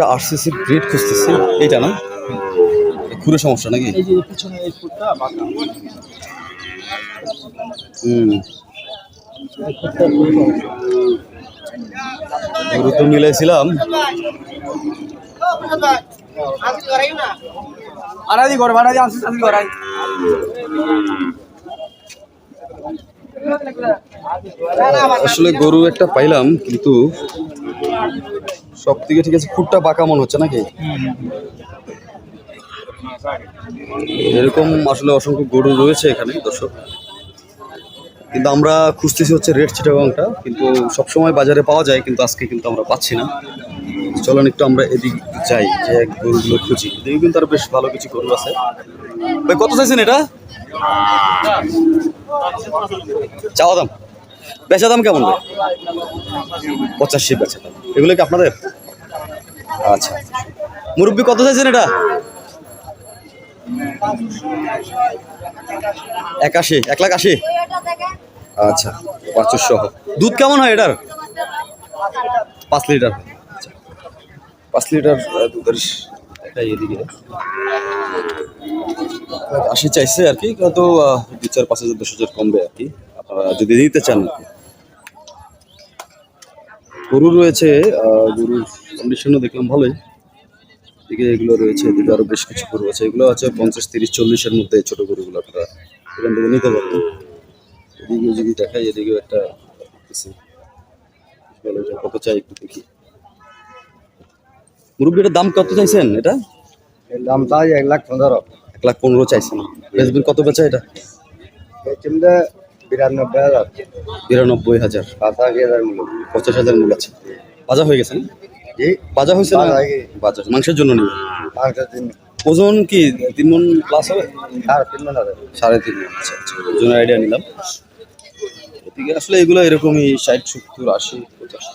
একটা RCC grade খুঁজতেছি। এইটা না? খুরে সমস্যা নাকি? এই যে পিছনে এই ফুটটা হুম। এই ফুটটা খুবই সমস্যা। গরু তো মিলাইছিলাম। আড়াই ঘর আনছি আনছি ঘরাই আসলে গরু একটা পাইলাম কিন্তু সব দিকে ঠিক আছে, খুঁটটা বাঁকা মনে হচ্ছে নাকি? এরকম আসলে অসংখ্য গরু রয়েছে এখানে, দর্শক। কিন্তু আমরা খুঁজতেছি হচ্ছে রেড চিটাগংটা কিন্তু সবসময় বাজারে পাওয়া যায়, কিন্তু আজকে কিন্তু আমরা পাচ্ছি না। চলুন একটু আমরা এদিক যাই, যে গরুগুলো খুঁজি। এদিকে কিন্তু আরও বেশ ভালো কিছু গরু আছে। ভাই, কত চাইছেন এটা? চাওয়া দাম। বেচা দাম কেমন পঁচাশি বেচা দাম এগুলো কি আপনাদের? আচ্ছা। মুরব্বী কত চাইছেন এটা? একাশি এক লাখ আশি? আচ্ছা পাঁচশো। দুধ কেমন হয় এটার? পাঁচ লিটার। আচ্ছা। পাঁচ লিটার দুধের আশি চাইছে আর কি আহ, দু চার পাঁচ হাজার দশ হাজার কমবে আর কি। যদি দিতে চান গরু রয়েছে গরুর কন্ডিশনও দেখলাম ভালোই। এদিকে এগুলো রয়েছে এদিকে আরও বেশ কিছু গরু আছে। এগুলো আছে পঞ্চাশ তিরিশ চল্লিশের মধ্যে ছোট গরুগুলো আপনারা এখান থেকে নিতে পারবেন। এদিকে যদি দেখাই এদিকেও একটা কত চাই একটু দেখি। মুরব্বীটার দাম কত চাইছেন এটা? এর দাম চাই এক লাখ পনেরো। এক লাখ পনেরো চাইছেন। বেচবেন কত বেচা এটা? বিরানব্বই হাজার। বিরানব্বই হাজার। পাঁচাশি হাজার মূল্য। পঞ্চাশ হাজার মূল আছে। বাজা হয়ে গেছে না? বাজা হয়েছে না? বাজা হয়ে। বাজা মাংসের জন্য ওজন কি তিন মন প্লাস হবে? সাড়ে তিন মন হাজার সাড়ে তিন মন। আচ্ছা আচ্ছা। আইডিয়া নিলাম। আসলে এগুলো এরকমই ষাট সত্তর আশি পঁচাশ।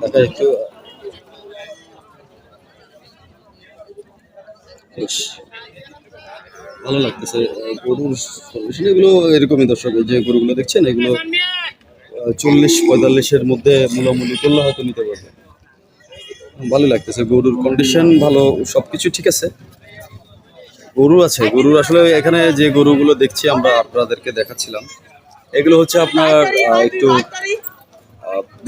দেখা একটু বেশ ভালো লাগতেছে গরুর এগুলো এরকমই দর্শক যে গরুগুলো দেখছেন, এগুলো চল্লিশ, পঁয়তাল্লিশের মধ্যে মূলামূলি করলে হয়তো নিতে পারবে। ভালো লাগতেছে, গরুর কন্ডিশন ভালো, সবকিছু ঠিক আছে। গরু আছে গরুর আসলে এখানে যে গরুগুলো দেখছি আমরা আপনাদেরকে দেখাচ্ছিলাম, এগুলো হচ্ছে আপনার একটু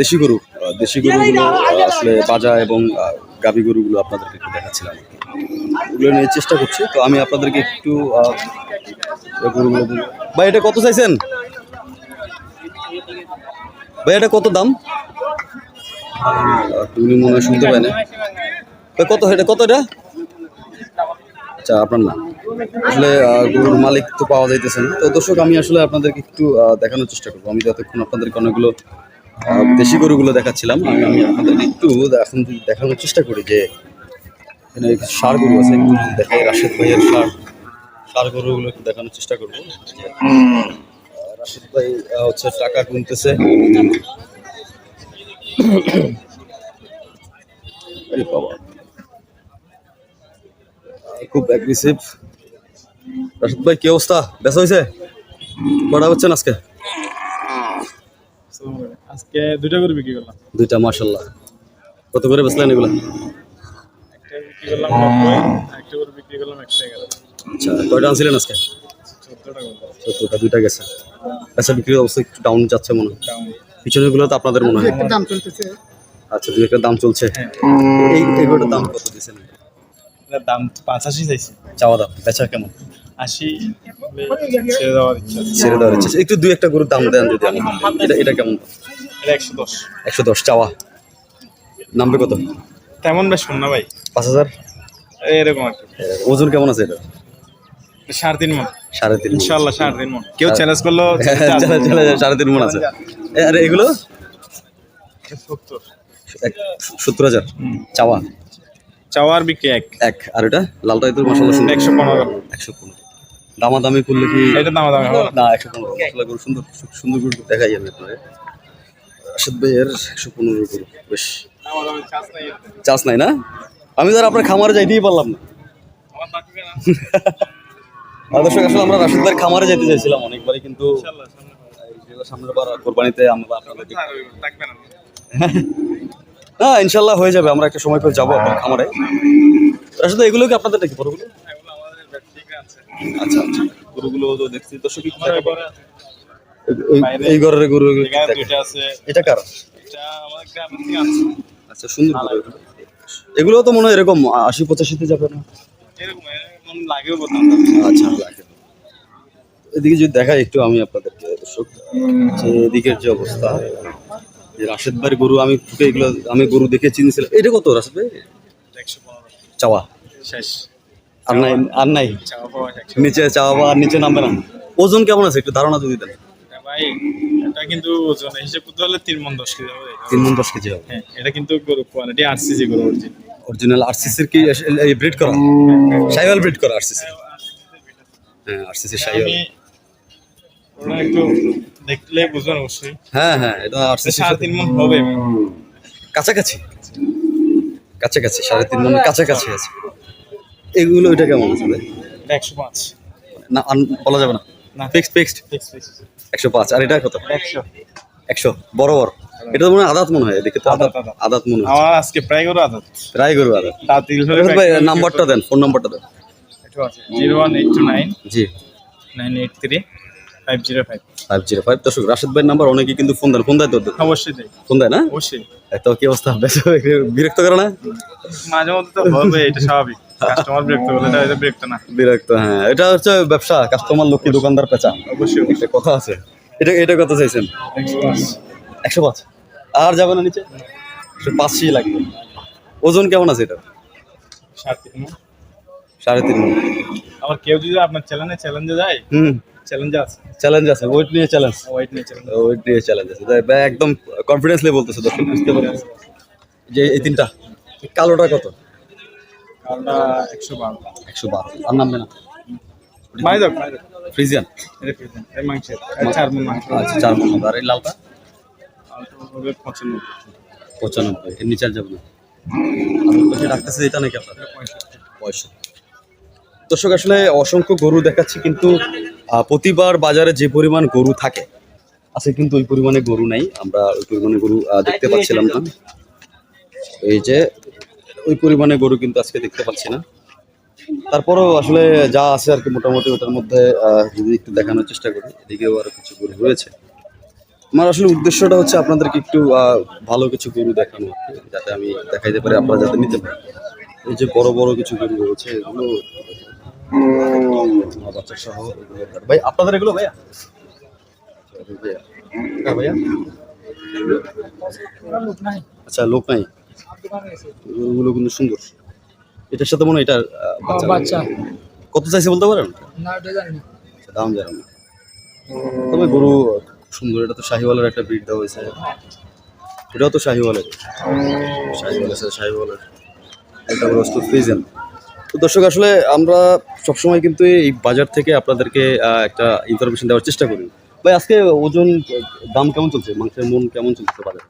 দেশি গরু দেশি গরুগুলো আসলে বাজা এবং গাভী গরুগুলো আপনাদেরকে একটু দেখাচ্ছিলাম। ওগুলো নিয়ে চেষ্টা করছি। তো আমি আপনাদেরকে একটু। ভাই এটা কত চাইছেন? ভাই এটা কত দাম? তুমি মনে হয় শুনতে পাই না ভাই, কত এটা কত এটা? আচ্ছা আপনার না আসলে গরুর মালিক তো পাওয়া যাইতেছে না। তো দর্শক আমি আসলে আপনাদেরকে একটু দেখানোর চেষ্টা করব। আমি যতক্ষণ আপনাদেরকে অনেকগুলো দেশি গরুগুলো দেখাচ্ছিলাম আমি আমি আপনাদেরকে একটু এখন দেখানোর চেষ্টা করি যে এখানে ষাড় গরু আছে একটু যদি দেখাই রাশেদ ভাইয়ের ষাড় ষাড় গরুগুলো একটু দেখানোর চেষ্টা করব। রাশেদ ভাই হচ্ছে টাকা গুনতেছে। বাবা। খুব অ্যাগ্রেসিভ রাশিদ ভাই কি অবস্থা? বেসা হয়েছে? কটা হচ্ছেন আজকে? আজকে দুইটা করে বিক্রি করলাম। দুইটা মার্শাল্লাহ কত করে বেচলেন এগুলো? বিক্রি করলাম নব্বই একটা করে বিক্রি করলাম একশো এগারো আচ্ছা কয়টা আনছিলেন আজকে? সত্তরটা দুইটা গেছে। বেচা বিক্রির অবস্থা একটু ডাউন যাচ্ছে মনে হয়। পিছনেরগুলো তো আপনাদের মনে হয়। দাম চলতেছে। আচ্ছা দুই একটা দাম চলছে। এই এগুলোটার দাম কত দিয়েছেন? দাম পাঁচাশি চাইছে। চাওয়া দাম বেচা কেমন? আশি ছেড়ে দেওয়ার ইচ্ছা ছেড়ে দেওয়ার ইচ্ছা একটু দুই একটা গরুর দাম দেন যদি এটা এটা কেমন? এটা একশো দশ। একশো দশ চাওয়া। নামবে কত? তেমন বেশ না ভাই। পাঁচ হাজার? এরকম আর ওজন কেমন আছে এটা? সাড়ে তিন মন। সাড়ে তিন। ইনশাল্লাহ সাড়ে তিন মন। কেউ চ্যালেঞ্জ করল সাড়ে তিন মন আছে। আরে এগুলো? সত্তর। হাজার? চাওয়া? চাওয়ার বিক্রি এক। এক। আর এটা? লালটা তো মশলা সুন্দর। একশো পনেরো। একশো পনেরো। দামাদামি করলে কি এটা দাম দাম হবে না। একশো পনেরো। মশলা গরু সুন্দর সুন্দর গরু আপনার রাশেদ ভাইয়ের একশো পনেরো গরু। বেশ। চাষ নাই না? আমি ধর আপনার খামারে যাইতেই পারলাম না। দর্শক আসলে আমরা রাশেদ ভাইয়ের খামারে যেতে চাইছিলাম অনেকবারই কিন্তু সামনের বার কোরবানিতে আমরা না ইনশাল্লাহ হয়ে যাবে আমরা একটা সময় করে যাব আপনার খামারে। আসলে এগুলো কি আপনাদের নাকি গরুগুলো? আমাদের আচ্ছা আচ্ছা গরুগুলো তো দেখছি। দর্শক এই- ঘরের গরু এটা কার? এটা আমাদের গ্রামের থেকে আছে। আচ্ছা সুন্দর এগুলো। তো মনে হয় এরকম আশি পঁচাশিতে যাবে না? এরকম এরকম লাগেও আচ্ছা লাগে। এদিকে যদি দেখাই একটু আমি আপনাদেরকে দর্শক যে এদিকের যে অবস্থা যে রাশেদ ভাইয়ের গরু আমি ঢুকে এগুলো আমি গরু দেখে চিনছিলাম এটা কত রাশেদ ভাই? চাওয়া। শেষ। আর নাই আর নাই? নিচে চাওয়া বা আর নিচে নামবে না। ওজন কেমন আছে একটু ধারণা যদি দেন। ভাই এটা কিন্তু ওজন হিসেব করতে হলে তিন মন দশ কেজি হবে। তিন মন দশ কেজি হবে। হ্যাঁ এটা কিন্তু গরু কোয়ালিটি আরসিজি গরু অরিজিন অরিজিনাল আরসিসির কি ব্রিড করা? সাইওয়াল ব্রিড করা আরসিসি হ্যাঁ আরসিসি সাইওয়াল আমি ওরা একটু দেখলে বুঝবেন অবশ্যই। হ্যাঁ হ্যাঁ এটা এটা আরসিসি সাড়ে তিন মন হবে। কাছাকাছি? কাছাকাছি সাড়ে তিন মনের কাছাকাছি আছে। এগুলো এটা কেমন আছে একশো পাঁচ। না বলা যাবে না। না। ফিক্সড ফিক্সড একশো পাঁচ। আর এটা কত? একশো। একশো। বড় বড়। এটা তো মনে হয় আদাত মনে হয় তো। মনে হয় আমার আজকে প্রায় গরু আদাত। আদাত। ভাই নাম্বারটা দেন ফোন নাম্বারটা দেন। Zero one eight two nine. জি। Nine eight three. Five zero five. Five zero five. দর্শক রাশেদ ভাইয়ের নাম্বার অনেকে কিন্তু ফোন দেন। ফোন দেয় তো অবশ্যই দেয়। ফোন দেয় না? অবশ্যই। এত কি অবস্থা? বিরক্ত করে না? মাঝে মধ্যে তো হবে এটা স্বাভাবিক। কাস্টমার বিরক্ত হলে এটা এটা বিরক্ত না। বিরক্ত হ্যাঁ। এটা হচ্ছে ব্যবসা কাস্টমার লক্ষ্মী দোকানদার পেঁচা। অবশ্যই একটা কথা আছে। এটা এটা কত চাইছেন? একশো পাঁচ। আর যাবে না নিচে? একশো পাঁচশি লাগবে। ওজন কেমন আছে এটা। সাড়ে তিন মণ। আবার কেউ যদি আপনার চ্যালেঞ্জে চ্যালেঞ্জে যায় হুম। চ্যালেঞ্জে আছে। চ্যালেঞ্জ আছে ওয়েট নিয়ে চ্যালেঞ্জ ওয়াইট নিয়ে চ্যালেঞ্জ ওয়েট নিয়ে চ্যালেঞ্জ আছে। একদম কনফিডেন্সলি বলতেছে দর্শক বুঝতে যে এই তিনটা কালোটা কত? কালটা একশো বারো। একশো বারো। আর নামবে না। ফ্রিজিয়ান। এটা প্রেজেন্ট এই মাংসের চার মন মাংস। আচ্ছা চার মন আর এই লালটা? হবে পঁচানব্বই। পঁচানব্বই। এর নিচে যাবে না। আমি পাশে ডাকতেছে এটা নাকি আপনার? পঁয়ষট্টি। দর্শক আসলে অসংখ্য গরু দেখাচ্ছি কিন্তু আহ, প্রতিবার বাজারে যে পরিমাণ গরু থাকে আছে কিন্তু ওই পরিমাণে গরু নাই। আমরা ওই পরিমাণে গরু আহ, দেখতে পাচ্ছিলাম না। এই যে ওই পরিমাণে গরু কিন্তু আজকে দেখতে পাচ্ছি না। তারপরেও আসলে যা আছে আর কি মোটামুটি ওটার মধ্যে যদি একটু দেখানোর চেষ্টা করি, এদিকেও আরও কিছু গরু রয়েছে। আমার আসলে উদ্দেশ্যটা হচ্ছে আপনাদেরকে একটু ভালো কিছু গরু দেখানো, যাতে আমি দেখাইতে পারি, আপনারা যাতে নিতে পারেন। এই যে বড় বড় কিছু গরু রয়েছে, এগুলো বাচ্চা সহ ভাই, আপনাদের এগুলো ভাইয়া? হ্যাঁ ভাইয়া? আচ্ছা লোক নাই? গরুগুলো কিন্তু সুন্দর। এটার সাথে মনে হয় এটার বাচ্চা। কত চাইছে বলতে পারেন? না ওটা জানি না। আচ্ছা, দাম জানো না। তবে গরু সুন্দর এটা তো শাহিওয়ালের একটা ব্রিড দেওয়া হয়েছে। এটাও তো শাহিওয়ালের। শাহিওয়াল আছে শাহিওয়ালের। এটা হলো ফ্রিজেন। তো দর্শক আসলে আমরা সবসময় কিন্তু এই বাজার থেকে আপনাদেরকে একটা ইনফরমেশন দেওয়ার চেষ্টা করি। ভাই আজকে ওজন দাম কেমন চলছে? মাংসের মন কেমন চলতে পারে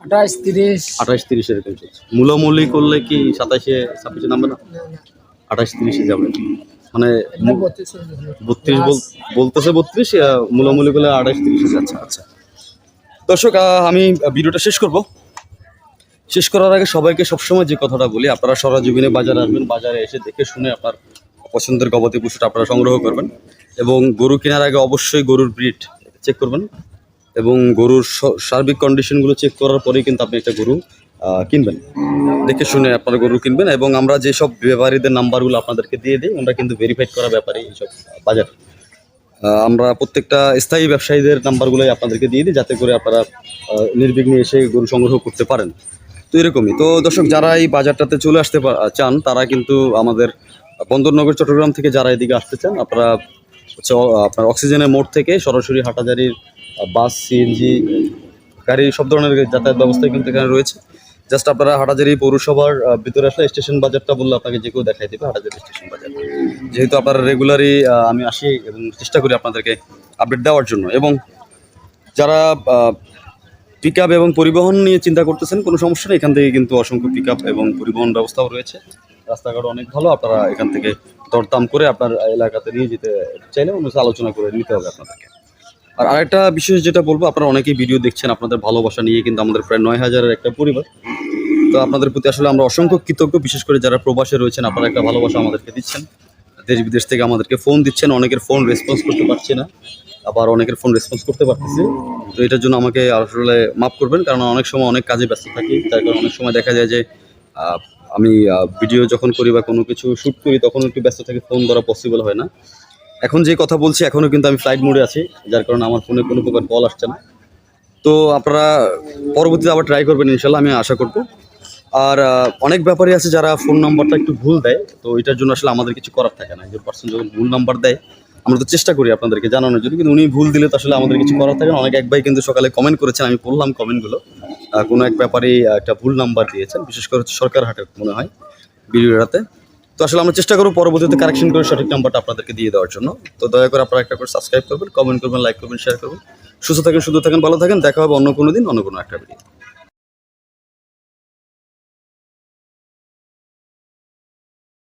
আঠাশ তিরিশ। আঠাশ তিরিশ এরকম চলছে। মূলামূলি করলে কি সাতাশে ছাব্বিশে নামবে না? আঠাশ তিরিশে যাবে। মানে বত্রিশ বল- বলতেছে বত্রিশ মূলামূলি করলে আঠাশ তিরিশ আচ্ছা আচ্ছা। দর্শক আমি ভিডিওটা শেষ করব। শেষ করার আগে সবাইকে সবসময় যে কথাটা বলি আপনারা সরাজীবনে বাজারে আসবেন বাজারে এসে দেখে শুনে আপনার পছন্দের গবাদি পশুটা আপনারা সংগ্রহ করবেন। এবং গরু কেনার আগে অবশ্যই গরুর ব্রিড চেক করবেন। এবং গরুর সার্বিক কন্ডিশনগুলো চেক করার পরেই কিন্তু আপনি একটা গরু কিনবেন। দেখে শুনে আপনারা গরু কিনবেন এবং আমরা যেসব ব্যাপারীদের নাম্বারগুলো আপনাদেরকে দিয়ে দিই, আমরা কিন্তু ভেরিফাইড করা ব্যাপারে এইসব বাজার। আমরা প্রত্যেকটা স্থায়ী ব্যবসায়ীদের নাম্বারগুলোই আপনাদেরকে দিয়ে দিই, যাতে করে আপনারা নির্বিঘ্নে এসে গরু সংগ্রহ করতে পারেন। তো এরকমই। তো দর্শক, যারা এই বাজারটাতে চলে আসতে চান, তারা কিন্তু আমাদের বন্দরনগর, চট্টগ্রাম থেকে যারা এদিকে আসতে চান, আপনারা হচ্ছে আপনার অক্সিজেনের মোড় থেকে সরাসরি হাটাজারির বাস সিএনজি গাড়ি, সব ধরনের যাতায়াত ব্যবস্থাই কিন্তু এখানে রয়েছে। জাস্ট আপনারা হাটাজারি পৌরসভার ভিতরে আসলে স্টেশন বাজারটা বললে আপনাকে যে কেউ দেখাই দেবে হাটাজারি স্টেশন বাজার। যেহেতু আপনারা রেগুলারই আমি আসি এবং চেষ্টা করি আপনাদেরকে আপডেট দেওয়ার জন্য এবং যারা পিক আপ এবং পরিবহন নিয়ে চিন্তা করতেছেন, কোনো সমস্যা নেই। এখান থেকে কিন্তু অসংখ্য পিক আপ এবং পরিবহন ব্যবস্থাও রয়েছে। রাস্তাঘাট অনেক ভালো। আপনারা এখান থেকে দরদাম করে আপনার এলাকাতে নিয়ে যেতে চাইলে অন্য আলোচনা করে নিতে হবে আপনাদেরকে। আর আরেকটা বিশেষ যেটা বলব, আপনারা অনেকেই ভিডিও দেখছেন আপনাদের ভালোবাসা নিয়ে, কিন্তু আমাদের প্রায় নয় হাজারের একটা পরিবার। তো আপনাদের প্রতি আসলে আমরা অসংখ্য কৃতজ্ঞ, বিশেষ করে যারা প্রবাসে রয়েছেন, আপনারা একটা ভালোবাসা আমাদেরকে দিচ্ছেন। দেশ বিদেশ থেকে আমাদেরকে ফোন দিচ্ছেন, অনেকের ফোন রেসপন্স করতে পারছি না, আবার অনেকের ফোন রেসপন্স করতে পারতেছি। তো এটার জন্য আমাকে আসলে মাফ করবেন, কারণ অনেক সময় অনেক কাজে ব্যস্ত থাকি, তার কারণে অনেক সময় দেখা যায় যে আমি ভিডিও যখন করি বা কোনো কিছু শ্যুট করি, তখন একটু ব্যস্ত থাকি ফোন ধরা পসিবল হয় না। এখন যে কথা বলছি এখনও কিন্তু আমি ফ্লাইট মোডে আছি, যার কারণে আমার ফোনে কোনো প্রকার কল আসছে না। তো আপনারা পরবর্তীতে আবার ট্রাই করবেন ইনশাল্লাহ আমি আশা করব। আর অনেক ব্যাপারই আছে যারা ফোন নাম্বারটা একটু ভুল দেয়, তো এটার জন্য আসলে আমাদের কিছু করার থাকে না। একজন পার্সন যখন ভুল নাম্বার দেয়, আমরা তো চেষ্টা করি আপনাদেরকে জানানোর জন্য, কিন্তু উনি ভুল দিলে তো আসলে আমাদের কিছু করার থাকে না। অনেক এক ভাই কিন্তু সকালে কমেন্ট করেছেন, আমি পড়লাম কমেন্টগুলো কোনো এক ব্যাপারে একটা ভুল নাম্বার দিয়েছেন, বিশেষ করে সরকার হাটে মনে হয় ভিডিওটাতে তো আসলে আমরা চেষ্টা করব পরবর্তীতে কারেকশন করে সঠিক নাম্বারটা আপনাদেরকে দিয়ে দেওয়ার জন্য। তো দয়া করে আপনারা একটা করে সাবস্ক্রাইব করবেন কমেন্ট করবেন লাইক করবেন শেয়ার করবেন। সুস্থ থাকেন সুস্থ থাকেন, ভালো থাকেন। দেখা হবে অন্য কোনো দিন, অন্য কোনো একটা ভিডিও